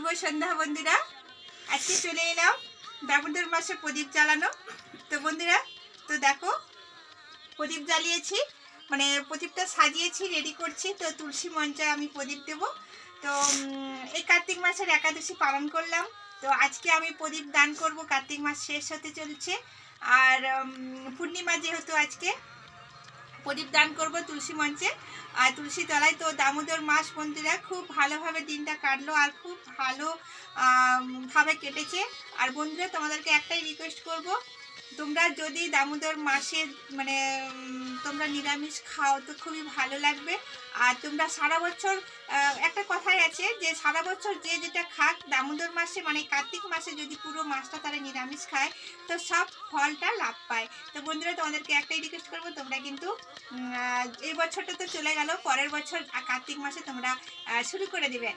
শুভ সন্ধ্যা বন্ধুরা। আজকে চলে এলাম দামোদর মাসে প্রদীপ জ্বালানো। তো বন্ধুরা, তো দেখো, প্রদীপ জ্বালিয়েছি মানে প্রদীপটা সাজিয়েছি রেডি করছি। তো তুলসী মঞ্চে আমি প্রদীপ দেব। তো এই কার্তিক মাসের একাদশী পালন করলাম। তো আজকে আমি প্রদীপ দান করব। কার্তিক মাস শেষ হতে চলছে। আর পূর্ণিমা যেহেতু আজকে প্রদীপ দান করব তুলসী মঞ্চে। আর তুলসী তলায় তো দামোদর মাস বন্ধুরা খুব ভালোভাবে দিনটা কাটলো আর খুব ভালো ভাবে কেটেছে। আর বন্ধুরা, তোমাদেরকে একটাই রিকোয়েস্ট করব তোমরা যদি দামোদর মাসে মানে তোমরা নিরামিষ খাও তো খুবই ভালো লাগবে। আর তোমরা সারা বছর একটা কথাই আছে যে সারা বছর যে যেটা খাক, দামোদর মাসে মানে কার্তিক মাসে যদি পুরো মাসটা তারা নিরামিষ খায়, তো সব ফলটা লাভ পায়। তো বন্ধুরা, তোমাদেরকে একটাই রিকোয়েস্ট করব, তোমরা কিন্তু এই বছরটা তো চলে গেল, পরের বছর কার্তিক মাসে তোমরা শুরু করে দেবে।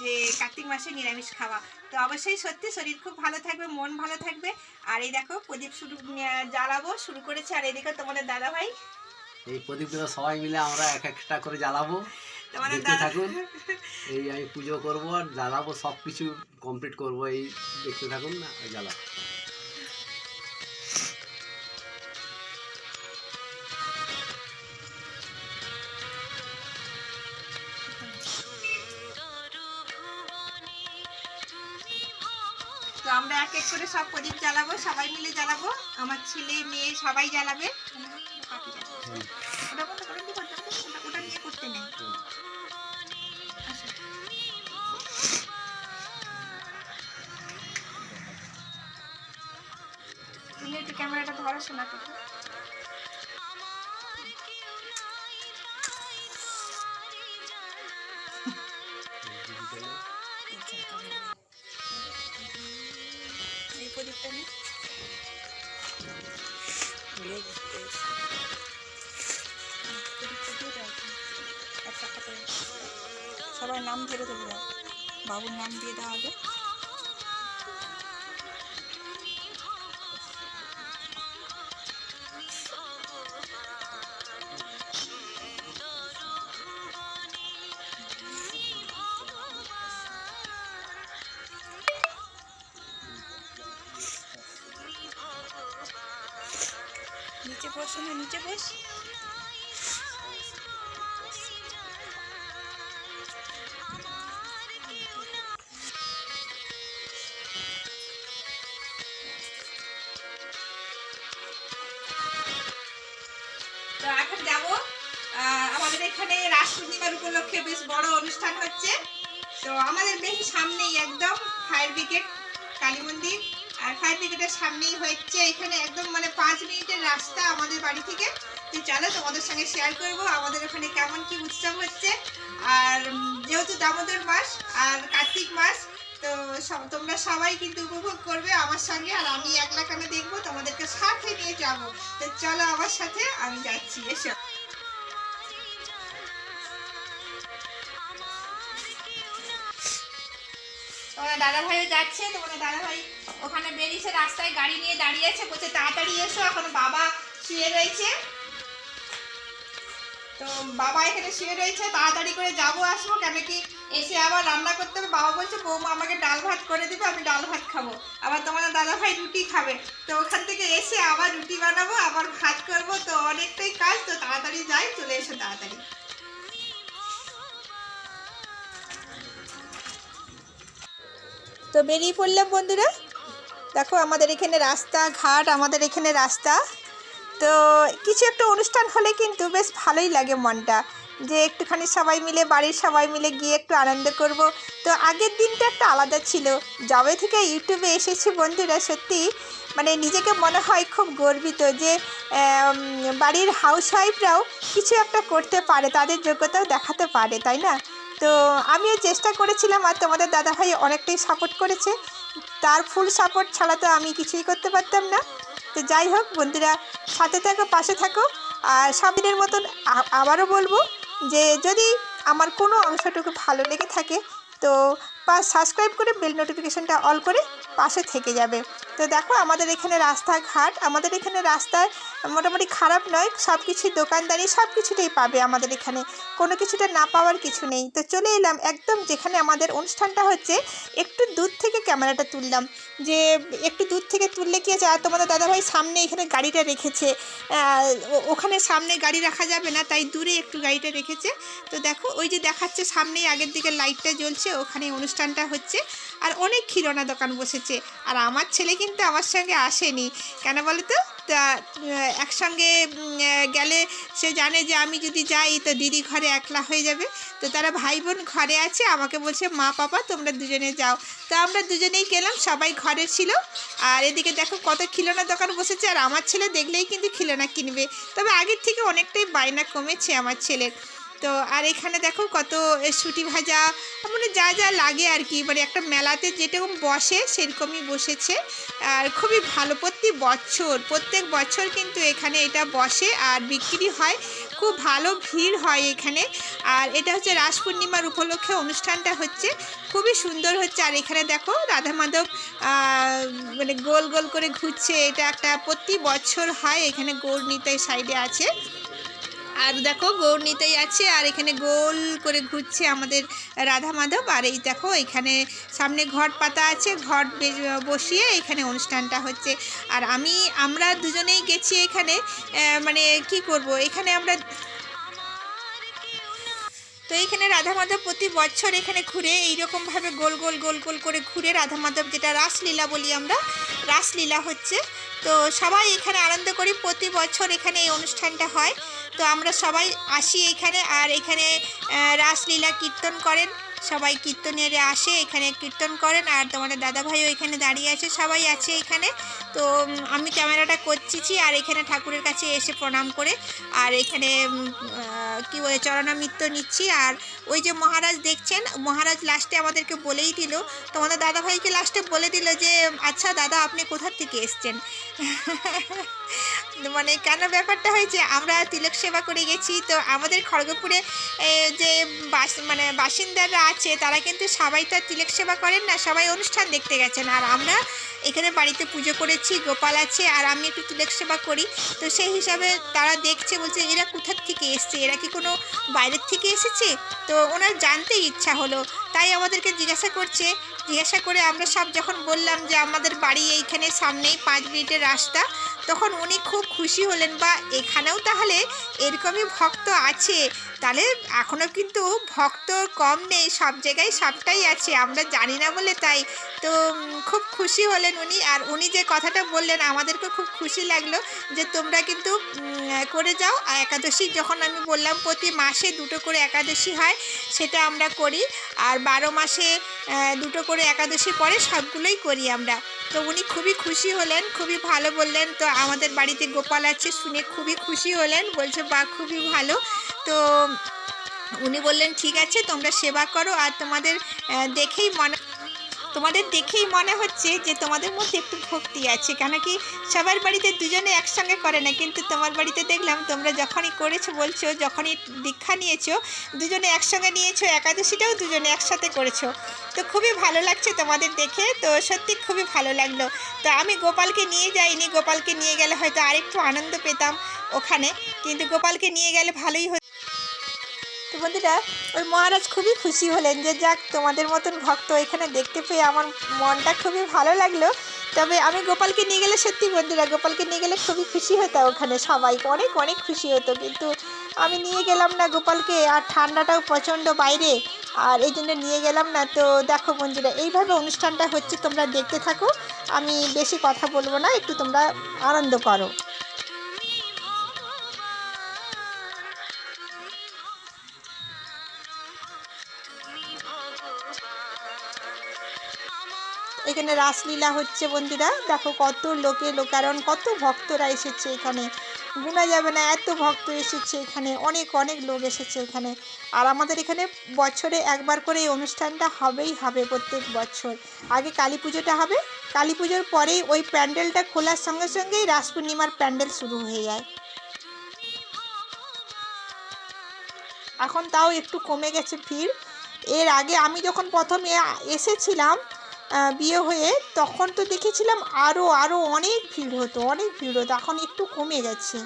যে কার্তিক মাসে নিরামিষ খাওয়া। তো অবশ্যই সত্যি শরীর খুব ভালো থাকবে মন ভালো থাকবে। আর এই দেখো প্রদীপ শুরু জ্বালাবো শুরু করেছে। আর এদিকে তোমাদের দাদা ভাই এই প্রদীপগুলো সবাই মিলে আমরা এক একটা করে জ্বালাবো। দেখতে থাকুন। এই আমি পুজো করব আর জ্বালাবো সব কিছু কমপ্লিট করব। এই দেখতে থাকুন না জ্বালাবো। এক করে সব প্রদীপ জ্বালাবো, সবাই মিলে জ্বালাবো। আমার ছেলে, মেয়ে সবাই জ্বালাবে। ওটা করতে নিয়ে করতে একটু ক্যামেরাটা ধরো, শোনা করো। সবাই নাম ধরে দেবো দাও। বাবুর নাম দিয়ে দেওয়া হবে। নিচে বসো নিচে বস। যাব। আমাদের এখানে রাস পূর্ণিমার উপলক্ষে বেশ বড় অনুষ্ঠান হচ্ছে। তো আমাদের বেশ সামনেই একদম ফায়ার ব্রিগেড কালী মন্দির। আর ফায়ার ব্রিগেডের সামনেই হচ্ছে এখানে একদম মানে পাঁচ মিনিটের রাস্তা আমাদের বাড়ি থেকে। তো চলো তোমাদের সঙ্গে শেয়ার করব আমাদের ওখানে কেমন কি উৎসব হচ্ছে। আর যেহেতু দামোদর মাস আর কার্তিক মাস তো তোমরা সবাই কিন্তু উপভোগ করবে আমার সঙ্গে, আর আমি একলা কেন দেখব? তোমাদেরকে সাথে নিয়ে যাব। তো চলো আমার সাথে, আমি যাচ্ছি, এসো। তোমার দাদা ভাইও যাচ্ছে তোমার দাদা ভাই ওখানে বেরিয়েছে, রাস্তায় গাড়ি নিয়ে দাঁড়িয়ে আছে, বলছে তাড়াতাড়ি এসো, এখন বাবা শুয়ে রয়েছে। তো বাবা এখানে শুয়ে রয়েছে, তাড়াতাড়ি করে যাব, আসব, কেন কি এসে আবার রান্না করতে হবে। বাবা বলছে, বৌমা আমাকে ডাল ভাত করে দিবে, আমি ডাল ভাত খাব। আবার তোমাদের দাদা ভাই রুটি খাবে। তো ওখান থেকে এসে আবার রুটি বানাবো, আবার ভাত করব। তো অনেকটাই কাজ, তো তাড়াতাড়ি যাই, চলে এসো তাড়াতাড়ি। তো বেরিয়ে পড়লাম বন্ধুরা। দেখো আমাদের এখানে রাস্তা ঘাট, আমাদের এখানে রাস্তা। তো কিছু একটা অনুষ্ঠান হলে কিন্তু বেশ ভালোই লাগে মনটা। যে একটুখানি সবাই মিলে, বাড়ির সবাই মিলে গিয়ে একটু আনন্দ করব। তো আগের দিনটা একটা আলাদা ছিল। যবে থেকে ইউটিউবে এসেছি বন্ধুরা, সত্যি মানে নিজেকে মনে হয় খুব গর্বিত যে বাড়ির হাউস ওয়াইফরাও কিছু একটা করতে পারে, তাদের যোগ্যতাও দেখাতে পারে, তাই না? তো আমিও চেষ্টা করেছিলাম আর তোমাদের দাদাভাই অনেকটাই সাপোর্ট করেছে। তার ফুল সাপোর্ট ছাড়া তো আমি কিছুই করতে পারতাম না। তো যাই হোক বন্ধুরা, সাথে থাকো, পাশে থাকো। আর সাবিনের মতন আবারও বলব যে যদি আমার কোনো অংশটুকু ভালো লেগে থাকে, তো সাবস্ক্রাইব করে বেল নোটিফিকেশানটা অল করে পাশে থেকে যাবে। তো দেখো, আমাদের এখানে রাস্তাঘাট, আমাদের এখানে রাস্তায় মোটামুটি খারাপ নয় সব কিছুই দোকানদারি সব কিছুটাই পাবে আমাদের এখানে। কোনো কিছুটা না পাওয়ার কিছু নেই। তো চলে এলাম একদম যেখানে আমাদের অনুষ্ঠানটা হচ্ছে, একটু দূর থেকে ক্যামেরাটা তুললাম। যে একটু দূর থেকে তুললে কি আছে আর তোমাদের দাদাভাই সামনে এখানে গাড়িটা রেখেছে। ওখানে সামনে গাড়ি রাখা যাবে না, তাই দূরে একটু গাড়িটা রেখেছে। তো দেখো, ওই যে দেখাচ্ছে সামনেই আগের দিকে লাইটটা জ্বলছে, ওখানে অনুষ্ঠানটা হচ্ছে। আর অনেক খিলৌনা দোকান বসেছে। আর আমার ছেলে কিন্তু আমার সঙ্গে আসেনি। কেন বলো তো একসঙ্গে গেলে সে জানে যে আমি যদি যাই, তো দিদি ঘরে একলা হয়ে যাবে। তো তারা ভাই বোন ঘরে আছে, আমাকে বলছে, মা, পাপা, তোমরা দুজনে যাও। তো আমরা দুজনেই গেলাম, সবাই ঘরে ছিল। আর এদিকে দেখো কত খিলৌনা দোকান বসেছে, আর আমার ছেলে দেখলেই কিন্তু খিলৌনা কিনবে। তবে আগের থেকে অনেকটাই বায়না কমেছে আমার ছেলের। তো আর এখানে দেখো কত সুটি ভাজা মানে যা যা লাগে আর কি। মানে একটা মেলাতে যেরকম বসে, সেরকমই বসেছে। আর খুবই ভালো, প্রতি বছর, প্রত্যেক বছর কিন্তু এখানে এটা বসে আর বিক্রি হয়। খুব ভালো ভিড় হয় এখানে। আর এটা হচ্ছে রাস পূর্ণিমার উপলক্ষে অনুষ্ঠানটা হচ্ছে। খুবই সুন্দর হচ্ছে। আর এখানে দেখো রাধা মাধব মানে গোল গোল করে ঘুরছে। এটা একটা প্রতি বছর হয় এখানে গৌর নিতাই সাইডে আছে। আর দেখো গৌর নিতাই আছে, আর এখানে গোল করে ঘুরছে আমাদের রাধা মাধব, আর এই দেখো এখানে সামনে ঘট পাতা আছে, ঘট বসিয়ে এখানে অনুষ্ঠানটা হচ্ছে। আর আমি, আমরা দুজনেই গেছি এখানে মানে কি করব, এখানে আমরা তো এইখানে রাধা মাধব প্রতি বছর এখানে ঘুরে, এইরকমভাবে গোল গোল গোল গোল করে ঘুরে রাধা মাধব যেটা রাসলীলা বলি আমরা রাসলীলা হচ্ছে। তো সবাই এখানে আনন্দ করি। প্রতি বছর এখানে এই অনুষ্ঠানটা হয়। তো আমরা সবাই আসি এখানে আর এখানে রাসলীলা কীর্তন করেন। সবাই কীর্তনেরে আসে, এখানে কীর্তন করেন আর তোমাদের দাদাভাইও এখানে দাঁড়িয়ে আছে, সবাই আছে এখানে। তো আমি ক্যামেরাটা করছিছি আর এখানে ঠাকুরের কাছে এসে প্রণাম করে আর এখানে কি বলে চরণামৃত্য নিচ্ছি। আর ওই যে মহারাজ দেখছেন, মহারাজ লাস্টে আমাদেরকে বলেই দিল, তোমাদের দাদাভাইকে লাস্টে বলে দিল যে আচ্ছা দাদা, আপনি কোথার থেকে এসছেন? মানে কেন ব্যাপারটা হয়েছে? আমরা তিলক সেবা করে গেছি, তো আমাদের খড়গপুরে যে বাস মানে বাসিন্দারা আছে, তারা কিন্তু সবাই তো তিলক সেবা করেন না, সবাই অনুষ্ঠান দেখতে গেছেন। আর আমরা এখানে বাড়িতে পুজো করেছি, গোপাল আছে, আর আমি একটু তিলক সেবা করি। তো সেই হিসাবে তারা দেখছে, বলছে, এরা কোথার থেকে এসছে? এরা কি কোনো বাইরের থেকে এসেছে? তো ওনার জানতে ইচ্ছা হলো, তাই আমাদেরকে জিজ্ঞাসা করছে জিজ্ঞাসা করে আমরা সব যখন বললাম যে আমাদের বাড়ি এইখানে সামনেই পাঁচ মিনিটের রাস্তা, তখন উনি খুব খুশি হলেন, বা, এখানেও তাহলে এরকমই ভক্ত আছে? তাহলে এখনও কিন্তু ভক্ত কম নেই, সব জায়গায় সবটাই আছে, আমরা জানি না বলে তাই। তো খুব খুশি হলেন উনি, আর উনি যে কথাটা বললেন আমাদেরকে খুব খুশি লাগল যে তোমরা কিন্তু করে যাও। আর একাদশী যখন আমি বললাম, প্রতি মাসে দুটো করে একাদশী হয়, সেটা আমরা করি। আর বারো মাসে দুটো করে একাদশী পরে সবগুলোই করি আমরা। তো উনি খুবই খুশি হলেন, খুবই ভালো বললেন, তো আমাদের বাড়িতে গোপাল আছে শুনে খুবই খুশি হলেন। বলছে বা খুবই ভালো। তো উনি বললেন, ঠিক আছে, তোমরা সেবা করো আর তোমাদের দেখেই মনে তোমাদের দেখেই মনে হচ্ছে যে তোমাদের মধ্যে একটু ভক্তি আছে। কেন কি সবার বাড়িতে দুজনে একসঙ্গে করে না, কিন্তু তোমার বাড়িতে দেখলাম তোমরা যখনই করেছ বলছো, যখনই দীক্ষা নিয়েছো, দুজনে একসঙ্গে নিয়েছো, একাদশীটাও দুজনে একসাথে করেছ। তো খুবই ভালো লাগছে তোমাদের দেখে, তো সত্যি খুবই ভালো লাগল। তো আমি গোপালকে নিয়ে যাইনি, গোপালকে নিয়ে গেলে হয়তো আরেকটু আনন্দ পেতাম ওখানে, কিন্তু গোপালকে নিয়ে গেলে ভালোই হতো। তো বন্ধুরা, ওই মহারাজ খুবই খুশি হলেন যে যাক, তোমাদের মতন ভক্ত এখানে দেখতে পেয়ে আমার মনটা খুবই ভালো লাগল। তবে আমি গোপালকে নিয়ে গেলে সত্যি বন্ধুরা, গোপালকে নিয়ে গেলে খুবই খুশি হতো ওখানে সবাই। অনেক অনেক খুশি হতো, কিন্তু আমি নিয়ে গেলাম না গোপালকে, আর ঠান্ডাটাও প্রচণ্ড বাইরে। আর এই জন্য নিয়ে গেলাম না। তো দেখো বন্ধুরা, এইভাবে অনুষ্ঠানটা হচ্ছে, তোমরা দেখতে থাকো। আমি বেশি কথা বলব না, একটু তোমরা আনন্দ করো। এখানে রাসলীলা হচ্ছে বন্ধুরা। দেখো কত লোকে লোকারণ, কত ভক্তরা এসেছে এখানে। গুণা যাবে না, এত ভক্ত এসেছে এখানে, অনেক অনেক লোক এসেছে এখানে। আর আমাদের এখানে বছরে একবার করে এই অনুষ্ঠানটা হবেই হবে প্রত্যেক বছর। আগে কালী পুজোটা হবে, কালী পুজোর পরেই ওই প্যান্ডেলটা খোলার সঙ্গে সঙ্গেই রাস পূর্ণিমার প্যান্ডেল শুরু হয়ে যায়। এখন তাও একটু কমে গেছে ভিড়। এর আগে আমি যখন প্রথমে এসেছিলাম বিয়ে হয়ে তখন তো দেখেছিলাম আরও আরও অনেক ভিড় হতো, অনেক ভিড় হতো, এখন একটু কমে গেছে।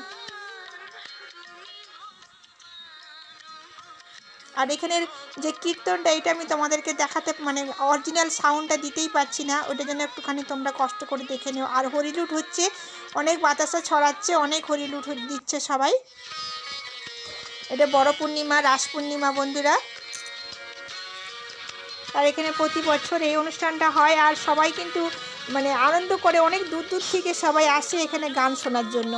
আর এখানের যে কীর্তনটা, এটা আমি তোমাদেরকে দেখাতে মানে অরিজিনাল সাউন্ডটা দিতেই পারছি না, ওটা যেন একটুখানি তোমরা কষ্ট করে দেখে নিও। আর হরিলুট হচ্ছে, অনেক বাতাসা ছড়াচ্ছে, অনেক হরিলুট দিচ্ছে সবাই। এটা বড় পূর্ণিমা, রাস পূর্ণিমা, বন্ধুরা। আর এখানে প্রতি বছর এই অনুষ্ঠানটা হয় আর সবাই কিন্তু মানে আনন্দ করে অনেক দূর দূর থেকে সবাই আসে এখানে গান শোনার জন্য।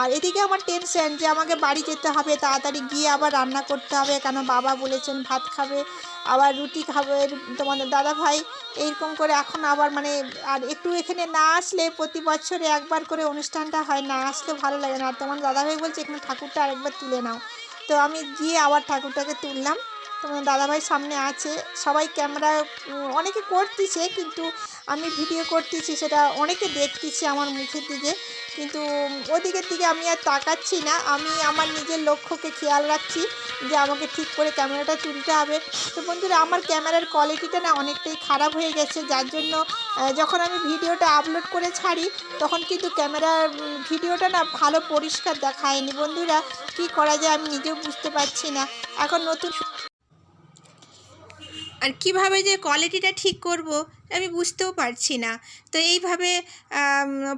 আর এদিকে আমার টেনশন যে আমাকে বাড়ি যেতে হবে, তাড়াতাড়ি গিয়ে আবার রান্না করতে হবে, কেন বাবা বলেছেন ভাত খাবে। আবার রুটি খাবে তোমাদের দাদা ভাই এইরকম করে এখন আবার মানে আর একটু এখানে না আসলে প্রতি বছরে একবার করে অনুষ্ঠানটা হয়, না আসলে ভালো লাগে না। আর তোমার দাদা ভাই বলছে এখানে ঠাকুরটা আরেকবার তুলে নাও। তো আমি গিয়ে আবার ঠাকুরটাকে তুললাম। দাদাভাই সামনে আছে। সবাই ক্যামেরা অনেকে করতেছে, কিন্তু আমি ভিডিও করতেছি, সেটা অনেকে দেখতেছি আমার মুখের দিকে। কিন্তু ওদিকের দিকে আমি আর তাকাচ্ছি না। আমি আমার নিজের লক্ষ্যকে খেয়াল রাখছি যে আমাকে ঠিক করে ক্যামেরাটা তুলতে হবে। তো বন্ধুরা, আমার ক্যামেরার কোয়ালিটিটা না অনেকটাই খারাপ হয়ে গেছে। যার জন্য যখন আমি ভিডিওটা আপলোড করে ছাড়ি, তখন কিন্তু ক্যামেরার ভিডিওটা না ভালো পরিষ্কার দেখায়নি। বন্ধুরা, কি করা যায় আমি নিজেও বুঝতে পারছি না। এখন নতুন আর কীভাবে যে কোয়ালিটিটা ঠিক করব, আমি বুঝতেও পারছি না। তো এইভাবে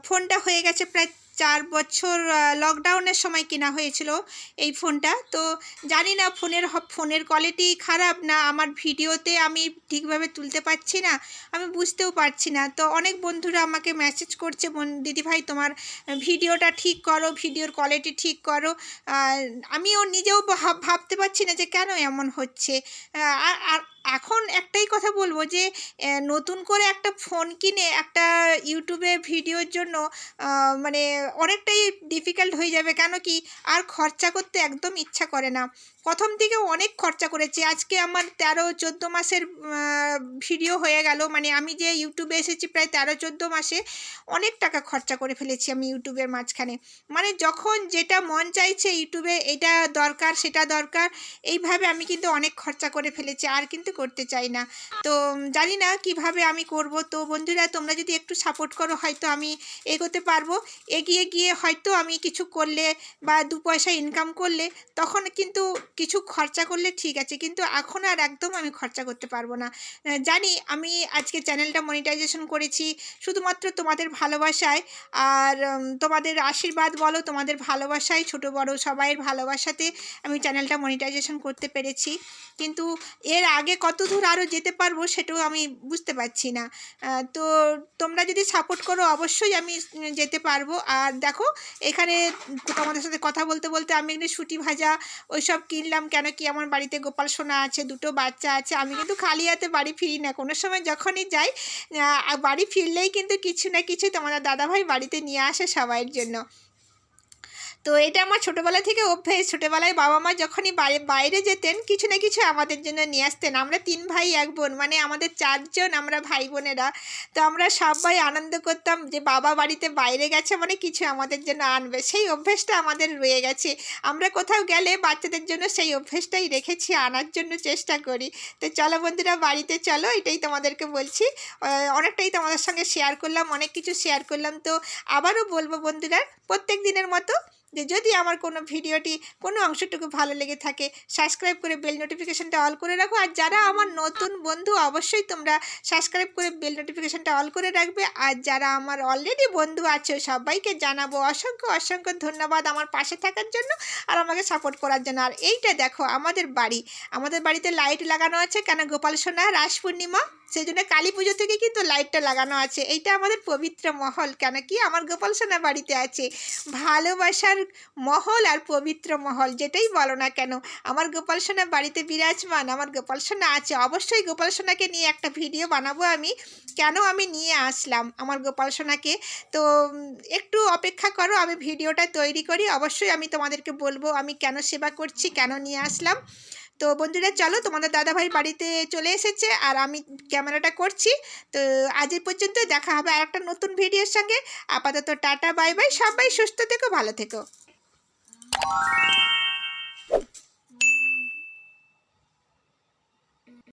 ফোনটা হয়ে গেছে প্রায় চার বছর লকডাউনের সময় কেনা হয়েছিল এই ফোনটা। তো জানি না ফোনের ফোনের কোয়ালিটি খারাপ না, আমার ভিডিওতে আমি ঠিকভাবে তুলতে পারছি না, আমি বুঝতেও পারছি না। তো অনেক বন্ধুরা আমাকে মেসেজ করছে দিদিভাই, তোমার ভিডিওটা ঠিক করো, ভিডিওর কোয়ালিটি ঠিক করো। আমিও নিজেও ভাব- ভাবতে পারছি না যে কেন এমন হচ্ছে। আর এখন একটাই কথা বলব যে নতুন করে একটা ফোন কিনে একটা ইউটিউবে ভিডিওর জন্য মানে অনেকটাই ডিফিকাল্ট হয়ে যাবে। কেন কি? আর খরচা করতে একদম ইচ্ছা করে না। প্রথম থেকে অনেক খরচা করেছি। আজকে আমার তেরো, চোদ্দ মাসের ভিডিও হয়ে গেল। মানে আমি যে ইউটিউবে এসেছি প্রায় তেরো, চোদ্দ মাসে অনেক টাকা খরচা করে ফেলেছি আমি ইউটিউবের মাঝখানে। মানে যখন যেটা মন চাইছে ইউটিউবে এটা দরকার, সেটা দরকার, এইভাবে আমি কিন্তু অনেক খরচা করে ফেলেছি। আর কিন্তু করতে চাই না। তো জানি না কীভাবে আমি করব। তো বন্ধুরা, তোমরা যদি একটু সাপোর্ট করো, হয়তো আমি এগোতে পারব। এগিয়ে গিয়ে হয়তো আমি কিছু করলে বা দু পয়সা ইনকাম করলে তখন কিন্তু কিছু খরচা করলে ঠিক আছে। কিন্তু এখন আর একদম আমি খরচা করতে পারব না। জানি আমি আজকে চ্যানেলটা মনিটাইজেশন করেছি শুধুমাত্র তোমাদের ভালোবাসায়। আর তোমাদের আশীর্বাদ বলো, তোমাদের ভালোবাসায়, ছোট বড় সবাইয়ের ভালোবাসাতে আমি চ্যানেলটা মনিটাইজেশন করতে পেরেছি। কিন্তু এর আগে কত দূর আরও যেতে পারব সেটাও আমি বুঝতে পারছি না। তো তোমরা যদি সাপোর্ট করো, অবশ্যই আমি যেতে পারব। আর দেখো, এখানে তোমাদের সাথে কথা বলতে বলতে আমি এখানে সুটি ভাজা ওইসব কিনলাম। কেন কি আমার বাড়িতে গোপাল সোনা আছে, দুটো বাচ্চা আছে। আমি কিন্তু খালি হাতে বাড়ি ফিরি না। কোনো সময় যখনই যাই বাড়ি ফিরলেই কিন্তু কিছু না কিছু তোমাদের দাদাভাই বাড়িতে নিয়ে আসে সবাইয়ের জন্য। তো এটা আমার ছোটোবেলা থেকে অভ্যেস। ছোটোবেলায় বাবা মা যখনই বাইরে যেতেন, কিছু না কিছু আমাদের জন্য নিয়ে আসতেন। আমরা তিন ভাই, এক বোন মানে আমাদের চারজন আমরা ভাই বোনেরা তো আমরা সবাই আনন্দ করতাম যে বাবা বাড়িতে বাইরে গেছে মানে কিছু আমাদের জন্য আনবে। সেই অভ্যেসটা আমাদের রয়ে গেছে। আমরা কোথাও গেলে বাচ্চাদের জন্য সেই অভ্যেসটাই রেখেছি, আনার জন্য চেষ্টা করি। তো চলো বন্ধুরা, বাড়িতে চলো, এটাই তোমাদেরকে বলছি। অনেকটাই তোমাদের সঙ্গে শেয়ার করলাম, অনেক কিছু শেয়ার করলাম। তো আবারও বলব বন্ধুরা, প্রত্যেক দিনের মতো যে যদি আমার কোনো ভিডিওটি, কোনো অংশটুকু ভালো লেগে থাকে সাবস্ক্রাইব করে বেল নোটিফিকেশানটা অল করে রাখো। আর যারা আমার নতুন বন্ধু, অবশ্যই তোমরা সাবস্ক্রাইব করে বেল নোটিফিকেশানটা অল করে রাখবে। আর যারা আমার অলরেডি বন্ধু আছে, সবাইকে জানাব অসংখ্য অসংখ্য ধন্যবাদ আমার পাশে থাকার জন্য আর আমাকে সাপোর্ট করার জন্য। আর এইটা দেখো, আমাদের বাড়ি। আমাদের বাড়িতে লাইট লাগানো আছে। কেন? গোপাল সোনা, রাস পূর্ণিমা। সেই জন্য কালী পুজো থেকে কিন্তু লাইটটা লাগানো আছে। এইটা আমাদের পবিত্র মহল কেন কি আমার গোপাল সোনা বাড়িতে আছে। ভালোবাসার মহল আর পবিত্র মহল যেটাই বলো না কেন, আমার গোপাল সোনা বাড়িতে বিরাজমান, আমার গোপাল সোনা আছে। অবশ্যই গোপাল সোনাকে নিয়ে একটা ভিডিও বানাবো আমি, কেন আমি নিয়ে আসলাম আমার গোপাল সোনাকে। তো একটু অপেক্ষা করো, আমি ভিডিওটা তৈরি করি। অবশ্যই আমি তোমাদেরকে বলব আমি কেন সেবা করছি, কেন নিয়ে আসলাম। তো বন্ধুরা, চলো তোমাদের দাদাভাই বাড়িতে চলে এসেছে আর আমি ক্যামেরাটা করছি। তো আজ পর্যন্ত দেখা হবে আর একটা নতুন ভিডিওর সঙ্গে। আপাতত টাটা, বাই বাই, সবাই সুস্থ থেকো, ভালো থেকো।